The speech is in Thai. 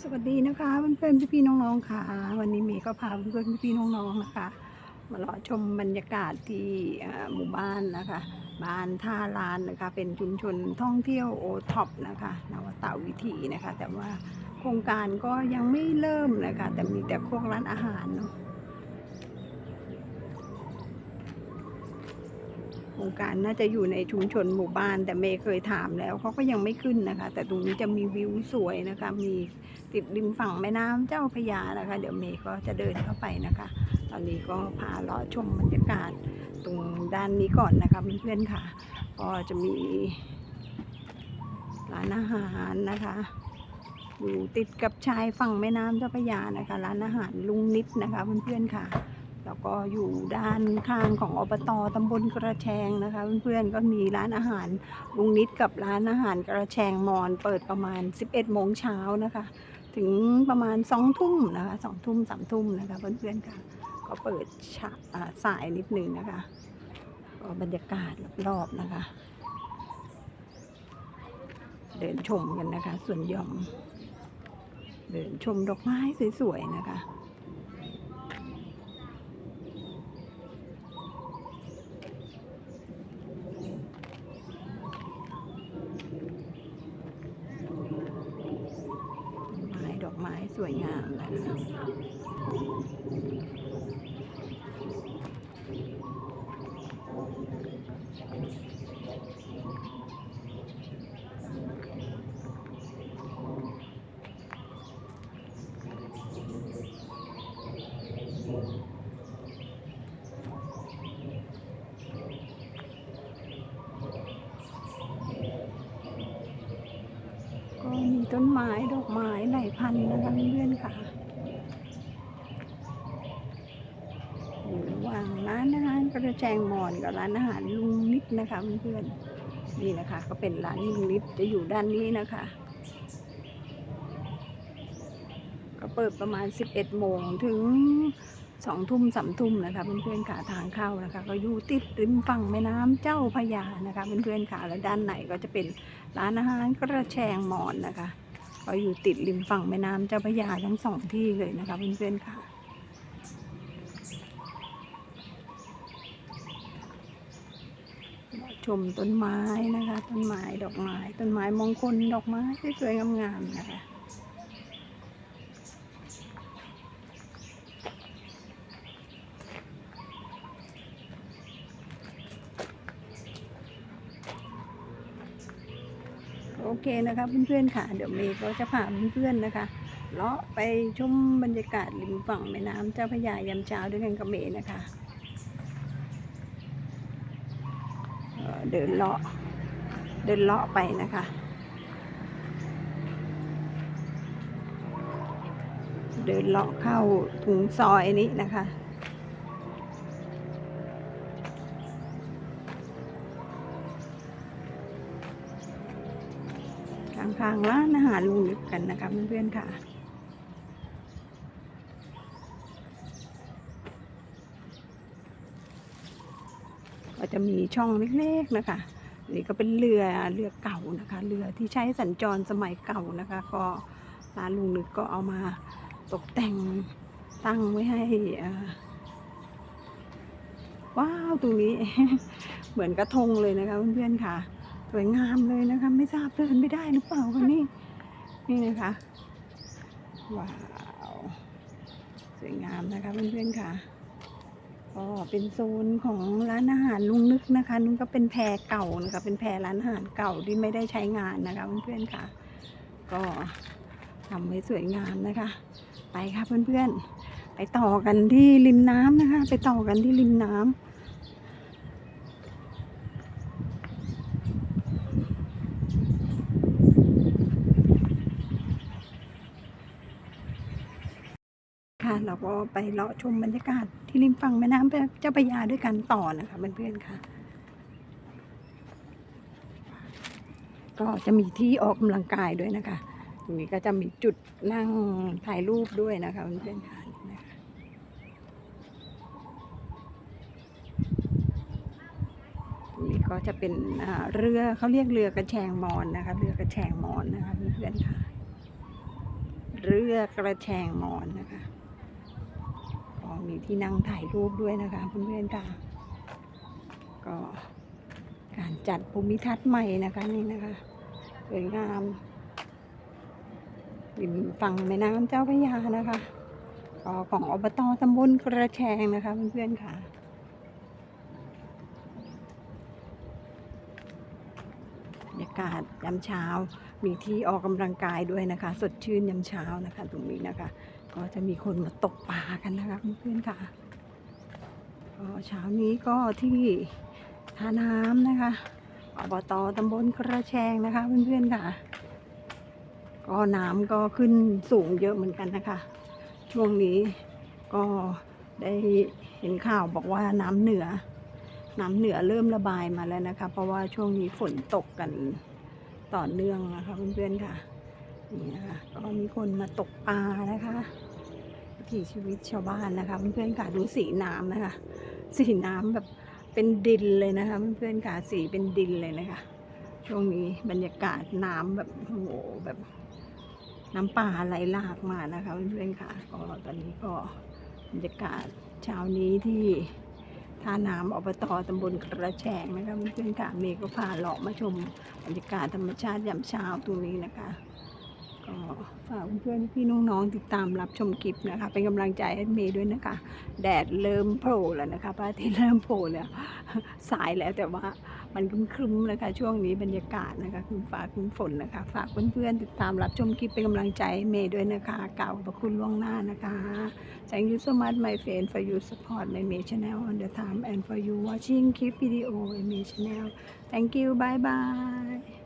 สวัสดีนะคะเพื่อนๆพี่ๆน้องๆค่ะ วันนี้เมย์ก็พาเพื่อนๆพี่ๆน้องๆนะคะ มาเลาะชมบรรยากาศที่หมู่บ้านนะคะ บ้านท่าลานนะคะ เป็นชุมชนท่องเที่ยวโอท็อปนะคะนวตวิถีนะคะ แต่ว่าโครงการก็ยังไม่เริ่มนะคะ แต่มีแต่พวกร้านอาหารเนาะ โครงการน่าจะอยู่ในชุมชนหมู่บ้าน แต่เมย์เคยถามแล้วเขาก็ยังไม่ขึ้นนะคะ แต่ตรงนี้จะมีวิวสวยนะคะ มีติดริมฝั่งแม่น้ำเจ้าพยานะคะ เดี๋ยวเมย์ก็จะเดินเข้าไปนะคะ ตอนนี้ก็พาเลาะชมบรรยากาศตรงด้านนี้ก่อนนะคะเพื่อนๆค่ะ ก็จะมีร้านอาหารนะคะ อยู่ติดกับชายฝั่งแม่น้ำเจ้าพระยานะคะ ร้านอาหารลุงนิดนะคะเพื่อนๆค่ะ แล้วก็อยู่ด้านข้างของอบตตำบลกระแชงนะคะ เพื่อนๆก็มีร้านอาหารลุงนิดกับร้านอาหารกระแชงมอนเปิดประมาณ 11โมงเช้านะคะ ถึงประมาณ2ทุ่มนะคะ2ทุ่ม3ทุ่มนะคะเพื่อนๆค่ะก็เปิดสายนิดนึงนะคะก็บรรยากาศรอบๆนะคะ เดินชมกันนะคะ ส่วนหย่อม เดินชมดอกไม้สวยๆนะคะ ไม้ดอกไม้ สวยงามนะคะก็มี ต้นไม้ดอกไม้หลายพันนะคะเพื่อนๆค่ะอยู่ระหว่างร้านอาหารกระแจงมอนกับร้านอาหารลุงนิดนะคะเพื่อนๆนี่นะคะ ก็เป็นร้านลุงนิดจะอยู่ด้านนี้นะคะ ก็เปิดประมาณ 11โมงถึง 2ทุ่มสามทุ่มนะคะเพื่อนๆค่ะทางเข้านะคะ ก็อยู่ติดริมฝั่งแม่น้ำเจ้าพยานะคะเพื่อนๆค่ะแล้วด้านไหนก็จะเป็นร้านอาหารกระแชงหมอนนะคะก็อยู่ติดริมฝั่งแม่น้ำเจ้าพยาทั้งสองที่เลยนะคะเพื่อนๆค่ะชมต้นไม้นะคะ ต้นไม้ดอกไม้ ต้นไม้มงคลดอกไม้สวยๆงามๆนะคะ เคนะคะเพื่อนๆค่ะ เดี๋ยวเมย์ก็จะพาเพื่อนๆนะคะเลาะไปชมบรรยากาศริมฝั่งแม่น้ำเจ้าพระยายามเช้าด้วยกันกับเมย์นะคะเอ่อเดินเลาะเดินเลาะไปนะคะเดินเลาะเข้าถุงซอยนี้นะคะ ข้างร้านอาหารลุงนิดกันนะคะเพื่อนๆค่ะก็จะมีช่องเล็กๆนะคะ นี่ก็เป็นเรือเรือเก่านะคะ เรือที่ใช้สัญจรสมัยเก่านะคะ ก็ร้านลุงนึกก็เอามาตกแต่งตั้งไว้ให้ว้าวตรงนี้ เหมือนกระทงเลยนะคะเพื่อนๆค่ะ วยงามเลยนะคะ ไม่ทราบเดินไม่ได้หรือเปล่าคะนี่นี่นะคะว้าวสวยงามนะคะเพื่อนๆค่ะก็เป็นโซนของร้านอาหารลุงนึกนะคะนุ่นก็เป็นแพรเก่านะคะเป็นแพรร้านอาหารเก่าที่ไม่ได้ใช้งานนะคะเพื่อนๆค่ะ ก็ทำไว้สวยงามนะคะ ไปค่ะเพื่อนๆ ไปต่อกันที่ริมน้ำนะคะ ไปต่อกันที่ริมน้ำ ค่ะ เราก็ไปเลาะชมบรรยากาศที่ริมฝั่งแม่น้ำเจ้าพระยาด้วยกันต่อนะคะเพื่อนๆค่ะ ก็จะมีที่ออกกำลังกายด้วยนะคะตรงนี้ก็จะมีจุดนั่งถ่ายรูปด้วยนะคะเพื่อนๆค่ะนี่ะตรงนี้ก็จะเป็นเรือเขาเรียกเรือกระแชงมอนนะคะเรือกระแชงมอนนะคะเพื่อนๆค่ะ เรือกระแชงมอนนะคะ มีที่นั่งถ่ายรูปด้วยนะคะเพื่อนๆค่ะก็การจัดภูมิทัศน์ใหม่นะคะนี่นะคะสวยงามริมฝั่งแม่น้ำเจ้าพระยานะคะก็ของอบตตำบลกระแชงนะคะเพื่อนๆค่ะบรรยากาศยามเช้ามีที่ออกกำลังกายด้วยนะคะ สดชื่นยามเช้านะคะ ตรงนี้นะคะ ก็จะมีคนมาตกปลากันนะคะเพื่อนๆค่ะก็เช้านี้ก็ที่ท่าน้ำนะคะอบตตำบลกระแชงนะคะเพื่อนๆค่ะ ก็น้ำก็ขึ้นสูงเยอะเหมือนกันนะคะ ช่วงนี้ก็ได้เห็นข่าวบอกว่าน้ำเหนือ น้ำเหนือเริ่มระบายมาแล้วนะคะ เพราะว่าช่วงนี้ฝนตกกันต่อเนื่องนะคะเพื่อนๆค่ะนี่นะคะก็มีคนมาตกปลานะคะ ถีชีวิตชาวบ้านนะคะเพื่อนๆค่ะดูสีน้ำนะคะ สีน้ำแบบเป็นดินเลยนะคะเพื่อนๆค่ะสีเป็นดินเลยนะคะ ช่วงนี้บรรยากาศน้ำแบบโอ้โหแบบน้ำป่าไหลหลากมานะคะเพื่อนๆค่ะก็ตอนนี้ก็บรรยากาศเช้านี้ที่ท่าน้ำอบตตำบลกระแชงนะคะเพื่อนๆค่ะเมย์ก็พาเลาะมาชมบรรยากาศธรรมชาติยามเช้าตรงนี้นะคะ ก็ฝากเพื่อนๆพี่น้องๆติดตามรับชมคลิปนะคะ เป็นกำลังใจให้เมย์ด้วยนะคะ แดดเริ่มโผล่แล้วนะคะพระอาทิตย์เริ่มโผล่แล้ว สายแล้วแต่ว่ามันครึ้มๆนะคะช่วงนี้บรรยากาศนะคะครึ้มฟ้าครึ้มฝนนะคะ ฝากเพื่อนๆติดตามรับชมคลิปเป็นกำลังใจให้เมย์ด้วยนะคะกล่าวขอบคุณล่วงหน้านะคะ Thank you so much my friend for your support my May channel on the time and for you watching clip video in May channel Thank you bye bye